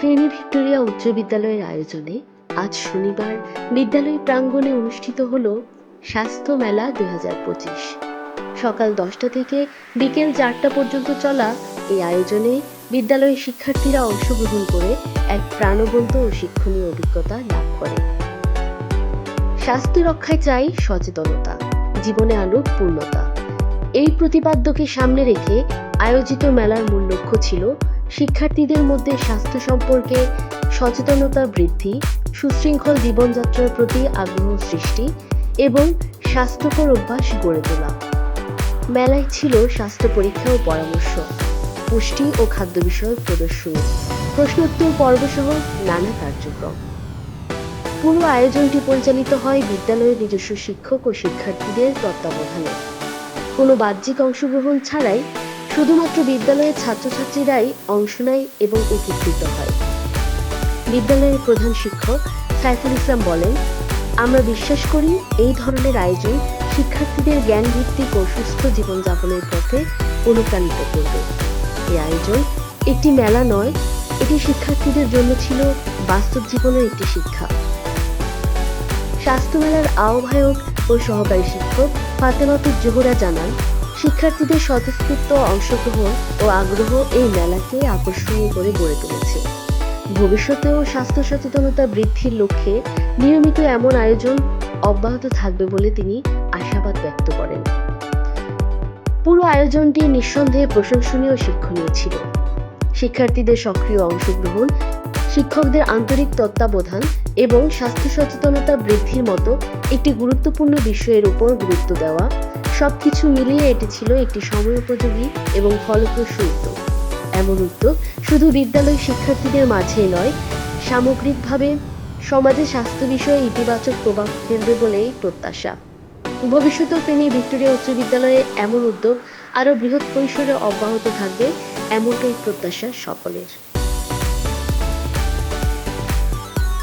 Feni Victoria উচ্চ বিদ্যালয়ের আয়োজনে আজ শনিবার বিদ্যালয় প্রাঙ্গণে অনুষ্ঠিত হল স্বাস্থ্য মেলা দুই সকাল দশটা থেকে বিকেল চারটা পর্যন্ত চলা এই আয়োজনে বিদ্যালয়ের শিক্ষার্থীরা অংশগ্রহণ করে এক প্রাণবন্ত ও শিক্ষণীয় অভিজ্ঞতা লাভ করে। স্বাস্থ্য রক্ষায় চাই সচেতনতা, জীবনে আনুক পূর্ণতা। এই প্রতিপাদ্যকে সামনে রেখে আয়োজিত মেলার মূল লক্ষ্য ছিল শিক্ষার্থীদের মধ্যে স্বাস্থ্য সম্পর্কে সচেতনতা বৃদ্ধি, সুশৃঙ্খল জীবনযাত্রার প্রতি আগ্রহ সৃষ্টি এবং স্বাস্থ্যকর অভ্যাস গড়ে তোলা। মেলায় ছিল স্বাস্থ্য পরীক্ষা ও পরামর্শ, পুষ্টি ও খাদ্য বিষয়ক প্রদর্শনী, প্রশ্নোত্তর পর্বসহ নানা কার্যক্রম। পুরো আয়োজনটি পরিচালিত হয় বিদ্যালয়ের নিজস্ব শিক্ষক ও শিক্ষার্থীদের তত্ত্বাবধানে। কোনো বাহ্যিক অংশগ্রহণ ছাড়াই শুধুমাত্র বিদ্যালয়ের ছাত্রছাত্রীরাই অংশ নেয় এবং উপকৃত হয়। বিদ্যালয়ের প্রধান শিক্ষক সাইফুল ইসলাম বলেন, আমরা বিশ্বাস করি এই ধরনের আয়োজন শিক্ষার্থীদের জ্ঞান ভিত্তিক ও সুস্থ জীবনযাপনের পথে অনুপ্রাণিত করবে। এই আয়োজন একটি মেলা নয়, এটি শিক্ষার্থীদের জন্য ছিল বাস্তব জীবনের একটি শিক্ষা। স্বাস্থ্য মেলার আহ্বায়ক ও সহকারী শিক্ষক ফাতেমাতুর জোহরা জানান শিক্ষার্থীদের স্বতঃস্ফূর্ত অংশগ্রহণ ও আগ্রহ এই মেলাকে আকর্ষণীয় করে গড়ে তুলেছে। ভবিষ্যতেও স্বাস্থ্য সচেতনতা বৃদ্ধির লক্ষ্যে নিয়মিত এমন আয়োজন অব্যাহত থাকবে বলে তিনি আশাবাদ ব্যক্ত করেন। পুরো আয়োজনটি নিঃসন্দেহে প্রশংসনীয় শিক্ষণীয় ছিল। শিক্ষার্থীদের সক্রিয় অংশগ্রহণ, শিক্ষকদের আন্তরিক তত্ত্বাবধান এবং স্বাস্থ্য সচেতনতা বৃদ্ধির মতো একটি গুরুত্বপূর্ণ বিষয়ের উপর গুরুত্ব দেওয়া সবকিছু মিলিয়ে এটি ছিল একটি সময়োপযোগী এবং ফলপ্রসূ উদ্যোগ। এমন উদ্যোগ শুধু বিদ্যালয় শিক্ষার্থীদের মাঝে নয়, সামগ্রিকভাবে সমাজে স্বাস্থ্য বিষয়ে ইতিবাচক প্রভাব ফেলবে বলেই প্রত্যাশা। ভবিষ্যতেও ফেনী ভিক্টোরিয়া উচ্চ বিদ্যালয়ে এমন উদ্যোগ আরও বৃহৎ পরিসরে অব্যাহত থাকবে, এমনটাই প্রত্যাশা সকলের।